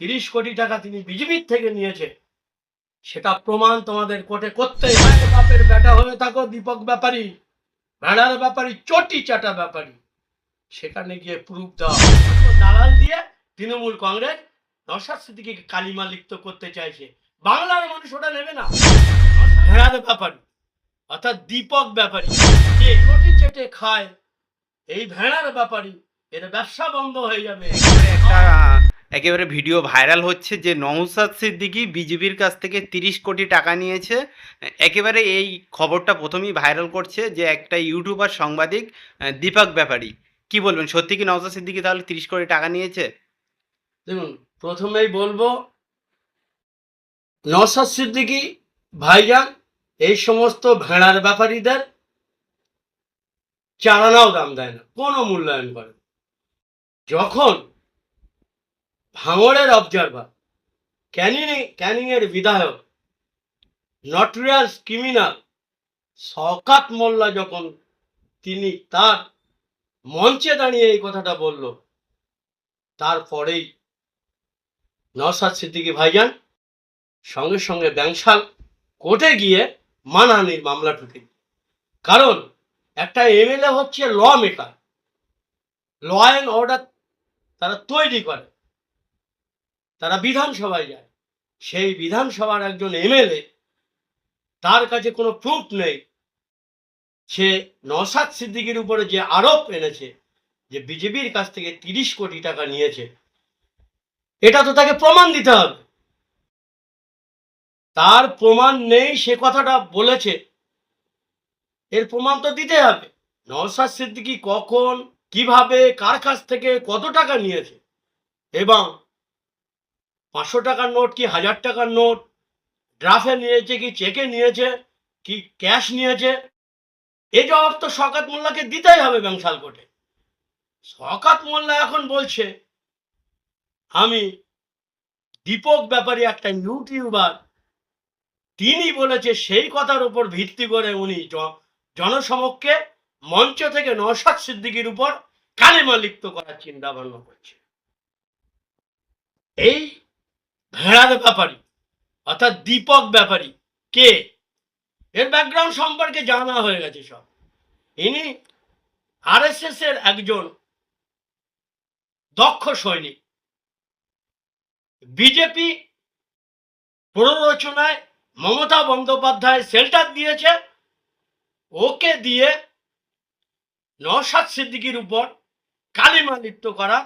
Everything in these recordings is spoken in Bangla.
তিরিশ কোটি টাকা তিনি বিজেপির থেকে নিয়েছে। সেটা প্রমাণ তোমাদের কোর্টে করতে বাপের বেটা হয়ে থাকো, দীপক ব্যাপারী। ভেড়ার ব্যাপারী, চটি চাটা ব্যাপারী। সেখানে গিয়ে প্রুফ দেওয়া দালাল দিয়ে তৃণমূল কংগ্রেস নসাদ সিদ্দিকে কালিমা লিপ্ত করতে চাইছে। বাংলার মানুষ ওটা নেবে না। ভেড়ার ব্যাপারী, অর্থাৎ দীপক ব্যাপারী, যে চটি চেটে খায়, এই ভেড়ার ব্যাপারী, এর ব্যবসা বন্ধ হয়ে যাবে। একটা একেবারে ভিডিও ভাইরাল হচ্ছে যে নৌসাদ সিদ্দিকি বিজেপির কাছ থেকে তিরিশ কোটি টাকা নিয়েছে। একেবারে এই খবরটা প্রথমেই ভাইরাল করছে যে একটা ইউটিউবার সাংবাদিক দীপক ব্যাপারী। কি বলবেন? সত্যি কি নৌসাদ সিদ্দিকি তাহলে তিরিশ কোটি টাকা নিয়েছে? দেখুন, প্রথমেই বলব নসাদ সিদ্দিকি ভাইজান, এই সমস্ত ভেড়ার ব্যাপারীদের চারানাও দাম দেয় না, কোনো মূল্যায়ন করে যখন ভাঙড়ের অবজারভার ক্যানিং, ক্যানিংয়ের বিধায়ক নটরিয়াস ক্রিমিনাল শকাত মোল্লা যখন তিনি তার মঞ্চে দাঁড়িয়ে এই কথাটা বলল তারপরেই নওসাদ সিদ্দিকী ভাইজান সঙ্গে সঙ্গে ব্যাংশাল কোর্টে গিয়ে মানহানির মামলা ঠুকে কারণ একটা এমএলএ হচ্ছে ল মেকার ল অ্যান্ড অর্ডার তারা তৈরি করে। তারা বিধানসভায় যায়। সেই বিধানসভার একজন এমএলএ তার কাছে কোনো প্রুফ নেই। সে নসাদ সিদ্দিকির উপরে যে আরোপ এনেছে, যে বিজেপির কাছ থেকে তিরিশ কোটি টাকা নিয়েছে, এটা তো তাকে প্রমাণ দিতে হবে। তার প্রমাণ নেই, সে কথাটা বলেছে। এর প্রমাণ তো দিতে হবে। নওসাদ সিদ্দিকি কখন, কীভাবে, কার কাছ থেকে কত টাকা নিয়েছে, এবং পাঁচশো টাকার নোট কি হাজার টাকার নোট? ড্রাফে নিয়েছে কি চেকে নিয়েছে কি ক্যাশ নিয়েছে? এই জবাব তো শকাত মোল্লাকে দিতেই হবে ব্যাংশাল কোর্টে শকাত মোল্লা এখন বলছে, আমি দীপক ব্যাপারী একটা ইউটিউবার, তিনি বলেছে সেই কথার উপর ভিত্তি করে উনি জনসমক্ষে মঞ্চ থেকে নওশাদ সিদ্দিকির উপর কালেমা লিপ্ত করার চিন্তা ভাবনা করছে। এই ভেড়ার ব্যাপারী। অর্থাৎ দীপক ব্যাপারী। কে? এর ব্যাকগ্রাউন্ড সম্পর্কে জানা হয়ে গেছে সব। ইনি আরএসএস এর একজন দক্ষ সৈনিক। বিজেপি প্ররোচনায় মমতা বন্দ্যোপাধ্যায় শেল্টার দিয়েছে। ওকে দিয়ে নওশাদ সিদ্দিকির উপর কালিমা লিপ্ত করা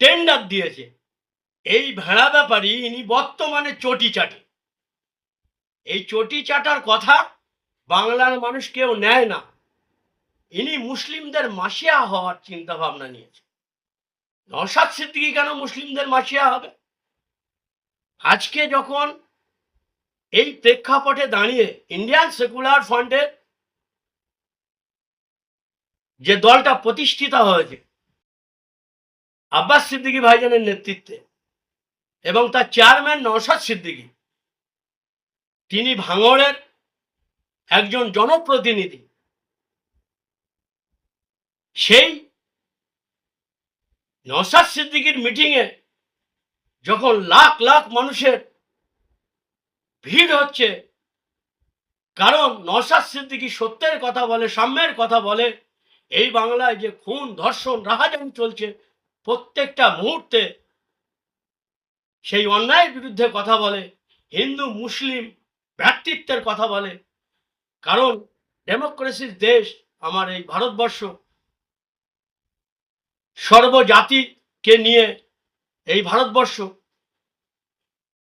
টেন্ডার দিয়েছে। এই ভেড়া ব্যাপারী ইনি বর্তমানে চটি চাটে। এই চটি চাটার কথা বাংলার মানুষ কেউ নেয় না। ইনি মুসলিমদের মাসিয়া হওয়ার চিন্তা ভাবনা নিয়েছে। নওশাদ সিদ্দিকি কেন মুসলিমদের মাসিয়া হবে? আজকে যখন এই প্রেক্ষাপটে দাঁড়িয়ে ইন্ডিয়ান সেকুলার ফ্রন্টের যে দলটা প্রতিষ্ঠিত হয়েছে, আব্বাস সিদ্দিকী ভাইজানের নেতৃত্বে এবং তার চেয়ারম্যান নওশাদ সিদ্দিকী। তিনি ভাঙড়ের একজন জনপ্রতিনিধি। সেই নওশাদ সিদ্দিকীর মিটিংয়ে যখন লাখ লাখ মানুষের ভিড় হচ্ছে, কারণ নওশাদ সিদ্দিকী সত্যের কথা বলে, সাম্যের কথা বলে, এই বাংলায় যে খুন, ধর্ষণ, রাহাজানি চলছে, প্রত্যেকটা মুহূর্তে সেই অন্যায়ের বিরুদ্ধে কথা বলে, হিন্দু, মুসলিম, ভ্রাতৃত্বের কথা বলে। কারণ ডেমোক্রেসির দেশ আমার এই ভারতবর্ষ। সর্বজাতিকে নিয়ে এই ভারতবর্ষ।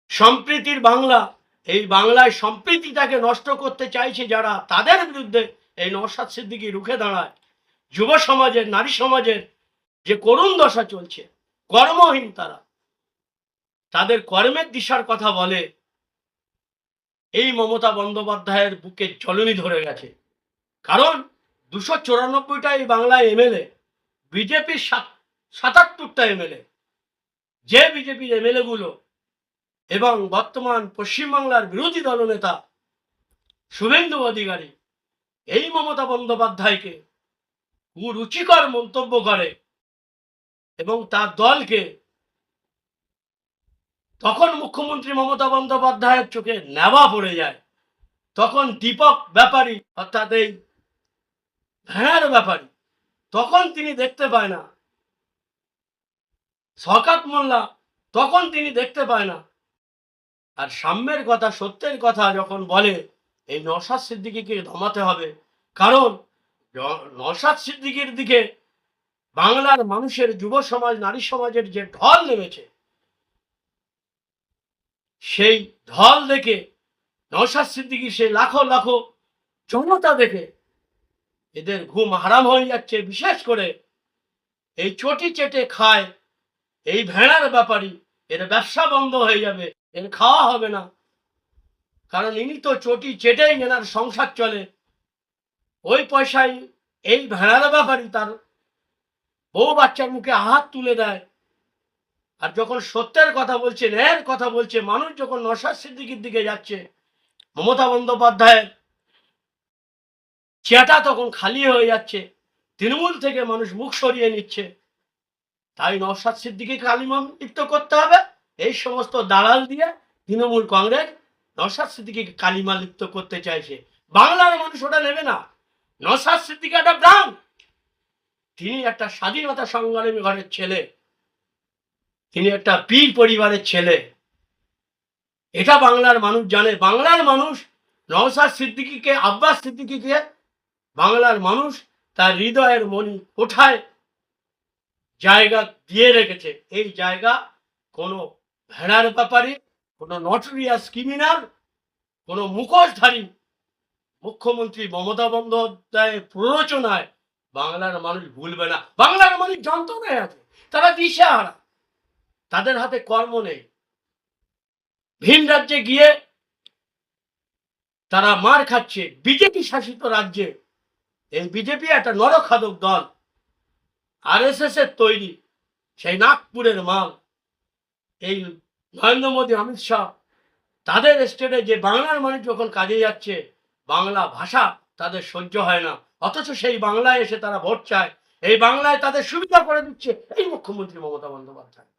সম্প্রীতির বাংলা, এই বাংলায় সম্প্রীতিটাকে নষ্ট করতে চাইছে যারা, তাদের বিরুদ্ধে এই নওশাদ সিদ্দিকি রুখে দাঁড়ায়। যুব সমাজের, নারী সমাজের যে করুণ দশা চলছে, কর্মহীন তারা। তাদের কর্মের দিশার কথা বলে, এই মমতা বন্দ্যোপাধ্যায়ের বুকে জ্বলনি ধরে গেছে। কারণ দুশো চুরানব্বইটা এই বাংলায় এমএলএ, বিজেপির সাতাত্তরটা এমএলএ। যে বিজেপির এমএলএ গুলো এবং বর্তমান পশ্চিমবাংলার বিরোধী দলনেতা শুভেন্দু অধিকারী, এই মমতা বন্দ্যোপাধ্যায়কে কুরুচিকর মন্তব্য করে এবং তার দলকে তখন মুখ্যমন্ত্রী মমতা বন্দ্যোপাধ্যায়ের চোখে নেওয়া পড়ে যায়। তখন দীপক ব্যাপারী, অর্থাৎ এই ভেড়ার ব্যাপারী, তখন তিনি দেখতে পায় না। শকাত মোল্লা, তখন তিনি দেখতে পায় না। আর সাম্যের কথা, সত্যের কথা যখন বলে, এই নসাদ সিদ্দিকিকে ধমাতে হবে। কারণ নসাদ সিদ্দিকির দিকে বাংলার মানুষের, যুব সমাজ, নারী সমাজের যে ঢল নেমেছে সেই ঢল দেখে নসাদ সিদ্দিকি সেই লাখো লাখো জনতা দেখে এদের ঘুম হারাম হয়ে যাচ্ছে। বিশেষ করে এই চটি চেটে খায়, এই ভেড়ার ব্যাপারী, এর ব্যবসা বন্ধ হয়ে যাবে, এর খাওয়া হবে না। কারণ ইনি তো চটি চেটেই এনার সংসার চলে। ওই পয়সায় এই ভেড়ার ব্যাপারই তার বউ বাচ্চার মুখে হাত তুলে দেয়। আর যখন সত্যের কথা বলছে, ন্যায়ের কথা বলছে, মানুষ যখন নসাদ সিদ্দিকির দিকে যাচ্ছে, মমতা বন্দ্যোপাধ্যায়ের চেয়াটা তখন খালি হয়ে যাচ্ছে, তৃণমূল থেকে মানুষ মুখ সরিয়ে নিচ্ছে। তাই নসাদ সিদ্দিকি কালিমা লিপ্ত করতে হবে। এই সমস্ত দালাল দিয়ে তৃণমূল কংগ্রেস নসাদ সিদ্দিকিকে কালিমা লিপ্ত করতে চাইছে। বাংলার মানুষ ওটা নেবে না। নসাদ সিদ্দিকি একটা ব্রাহ্ম। তিনি একটা স্বাধীনতা সংগ্রামী ঘরের ছেলে। তিনি একটা পীর পরিবারের ছেলে। এটা বাংলার মানুষ জানে। বাংলার মানুষ নওসাদ সিদ্দিকিকে, আব্বাস সিদ্দিকিকে বাংলার মানুষ তার হৃদয়ের মনি কোঠায় জায়গা দিয়ে রেখেছে। এই জায়গা কোনো ভেড়ার ব্যাপারে, কোনো নটরিয়াস ক্রিমিনাল কোনো মুখোশধারী, মুখ্যমন্ত্রী মমতা বন্দ্যোপাধ্যায়ের প্ররোচনায় বাংলার মানুষ ভুলবে না। বাংলার মানুষ যন্ত্রণায় আছে তারা দিশাহারা। তাদের হাতে কর্ম নেই। ভিন রাজ্যে গিয়ে তারা মার খাচ্ছে। বিজেপি শাসিত রাজ্যে। এই বিজেপি একটা নরখাদক দল। আরএসএস এর তৈরি। সেই নাগপুরের মাল। এই নরেন্দ্র মোদী, অমিত শাহ, তাদের স্টেটে যে বাংলার মানুষ যখন কাজে যাচ্ছে, বাংলা ভাষা তাদের সহ্য হয় না। অথচ সেই বাংলায় এসে তারা ভোট চায়। এই বাংলায় তাদের সুবিধা করে দিচ্ছে এই মুখ্যমন্ত্রী মমতা বন্দ্যোপাধ্যায়।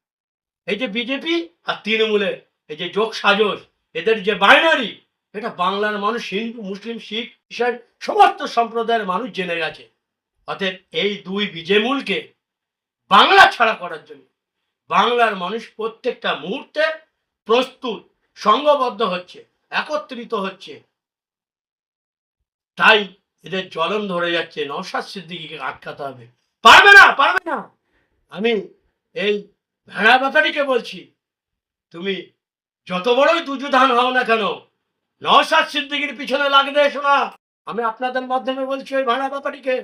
এই যে বিজেপি আর তৃণমূলের, এই যে যোগ সাজস এদের যে বাইনারি এটা বাংলার মানুষ, হিন্দু, মুসলিম, শিখ, খ্রিস্টান, সমস্ত সম্প্রদায়ের মানুষ জেনে গেছে। অতএব এই দুই বিজেমূলকে বাংলা ছাড়া করার জন্য বাংলার মানুষ প্রত্যেকটা মুহূর্তে প্রস্তুত সংঘবদ্ধ হচ্ছে, একত্রিত হচ্ছে। তাই এদের জ্বলন ধরে যাচ্ছে, নওশাদ সিদ্দিকিকে আটকাতে হবে। পারবে না পারবে না। আমি এই ভেড়া ব্যাপারীকে বলছি, তুমি যত বড়ই দুজুধান হও না কেন, নওশাদ সিদ্দিকির পিছনে লাগবে এসো না। আমি আপনাদের মাধ্যমে বলছি ওই ভাড়া ব্যাপারীকে।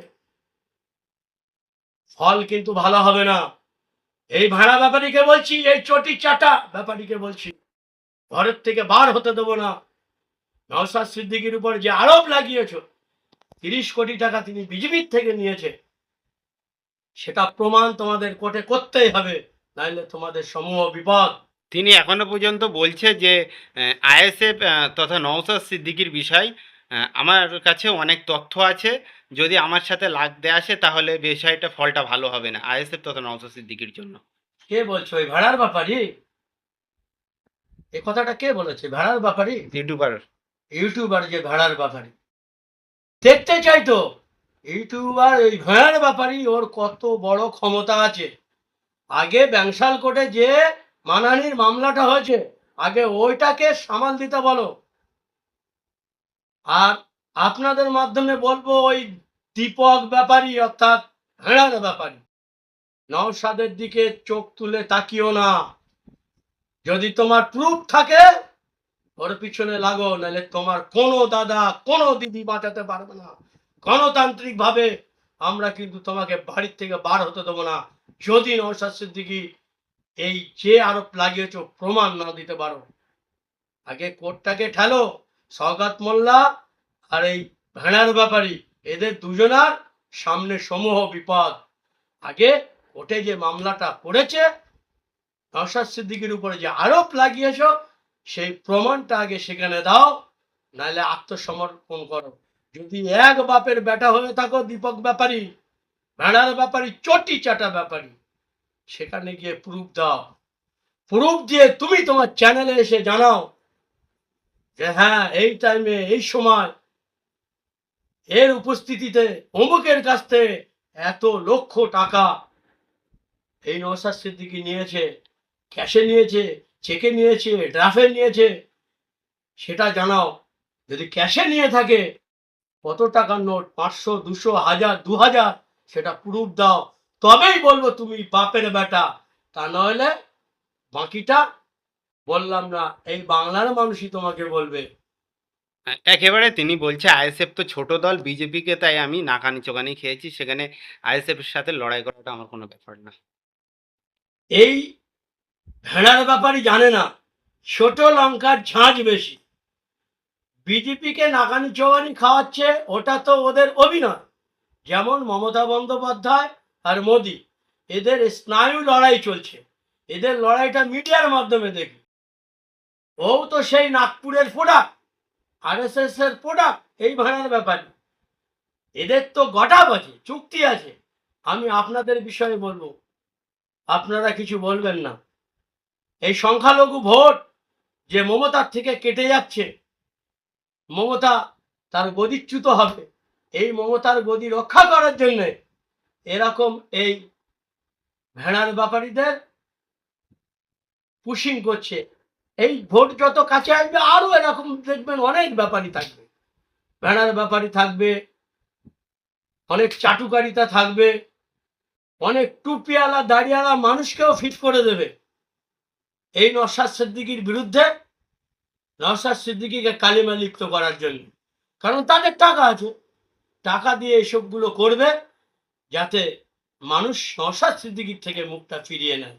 ফল কিন্তু ভালো হবে না। এই ভাড়া ব্যাপারীকে বলছি, এই চটি চাটা ব্যাপারীকে বলছি। ঘরের থেকে বার হতে দেবো না। নওশাদ সিদ্দিকির উপর যে আরোপ লাগিয়েছ, তিরিশ কোটি টাকা তিনি বিজেপির থেকে নিয়েছে, সেটা প্রমাণ তোমাদের কোর্টে করতেই হবে। নাইলে তোমাদের সমূহ বিপদ। তিনি এখনও পর্যন্ত বলছে যে আইএসএফ তথা নওসাদ সিদ্দিকির বিষয় আমার কাছে অনেক তথ্য আছে। যদি আমার সাথে লাগতে আসে তাহলে বিষয়টা ফলটা ভালো হবে না আইএসএফ তথা নওসাদ সিদ্দিকির জন্য। কে বলছো ওই ভাড়ার ব্যাপারই এ কথাটা কে বলেছে? ভাড়ার ব্যাপারই ইউটিউবার। ইউটিউবার যে ভাড়ার ব্যাপারী। দেখতে চাই তো ইউটিউবার ওই ভাড়ার ব্যাপারই ওর কত বড় ক্ষমতা আছে। আগে ব্যাংশাল কোর্টে যে মানহানির মামলাটা হয়েছে, আগে ওইটাকে সামাল দিতে বলো। আর আপনাদের মাধ্যমে বলব ওই দীপক ব্যাপারী অর্থাৎ ভেড়ার ব্যাপারী, নওশাদের দিকে চোখ তুলে তাকিও না। যদি তোমার প্রুফ থাকে, ওর পিছনে লাগো, নাহলে তোমার কোনো দাদা, কোনো দিদি বাঁচাতে পারবে না। গণতান্ত্রিক ভাবে আমরা কিন্তু তোমাকে বাড়ির থেকে বার হতে দেবো না। যদি নৌসাদ সিদ্দিকি এই যে আরোপ লাগিয়েছ, প্রমাণ না দিতে পারো। আগে কোর্টটাকে ঠেলো সৌগাত মোল্লা আর এই ভেড়ার ব্যাপারী, এদের দুজনার সামনে সমূহ বিপদ। আগে কোর্টে যে মামলাটা পড়েছে নৌসাদ সিদ্দিকির উপরে যে আরোপ লাগিয়েছ, সেই প্রমাণটা আগে সেখানে দাও, নাহলে আত্মসমর্পণ করো। যদি এক বাপের বেটা হয়ে থাকো, দীপক ব্যাপারী ভেড়ার ব্যাপারী, চটি চাটা ব্যাপারী। সেখানে গিয়ে প্রুফ দাও। প্রুফ দিয়ে তুমি তোমার চ্যানেলে এসে জানাও যে হ্যাঁ এই টাইমে এই সময় এর উপস্থিতিতে অমুকের কাছ থেকে এত লক্ষ টাকা এই নওসাদ সিদ্দিকি নিয়েছে, ক্যাশে নিয়েছে, চেকে নিয়েছে, ড্রাফে নিয়েছে, সেটা জানাও। যদি ক্যাশে নিয়ে থাকে, কত টাকার নোট? পাঁচশো, দুশো, হাজার দু হাজার সেটা প্রুফ দাও। তবেই বলব তুমি বাপের বেটা। তা নইলে বাকিটা বললাম না। এই বাংলার মানুষই তোমাকে বলবে। একেবারে তিনি বলছে আইএসএফ তো ছোট দল বিজেপিকে তাই আমি নাকানি চোকানি খেয়েছি সেখানে আইএসএফ এর সাথে লড়াই করাটা আমার কোনো ব্যাপার না। এই ভেড়ার ব্যাপারই জানে না। ছোট লঙ্কার ঝাঁঝ বেশি। বিজেপিকে নাকানি চোগানি খাওয়াচ্ছে ওটা তো ওদের অভিনয়। যেমন মমতা বন্দ্যোপাধ্যায় আর মোদি, এদের স্নায়ু লড়াই চলছে। এদের লড়াইটা মিডিয়ার মাধ্যমে দেখি ও তো সেই নাগপুরের প্রোডাক্ট আর এস এর প্রোডাক্ট এই ভাড়ার ব্যাপারে এদের তো গটাপ আছে চুক্তি আছে। আমি আপনাদের বিষয়ে বলব, আপনারা কিছু বলবেন না। এই সংখ্যালঘু ভোট যে মমতার থেকে কেটে যাচ্ছে, মমতা তার গদিচ্যুত হবে। এই মমতার গদি রক্ষা করার জন্য এরকম এই ভেড়ার ব্যাপারীদের পুশিং করছে। এই ভোট যত কাছে আসবে আরও এরকম দেখবেন অনেক ব্যাপারী থাকবে। ভেড়ার ব্যাপারী থাকবে, অনেক চাটুকারিতা থাকবে, অনেক টুপিওয়ালা, দাড়িওয়ালা মানুষকেও ফিট করে দেবে। এই নসাদ সিদ্দিকির বিরুদ্ধে নসাদ সিদ্দিকিকে কালিমা লিপ্ত করার জন্য। কারণ তাদের টাকা আছে। টাকা দিয়ে এসবগুলো করবে যাতে মানুষ নশা সিদ্দিকির থেকে মুখটা ফিরিয়ে নেয়।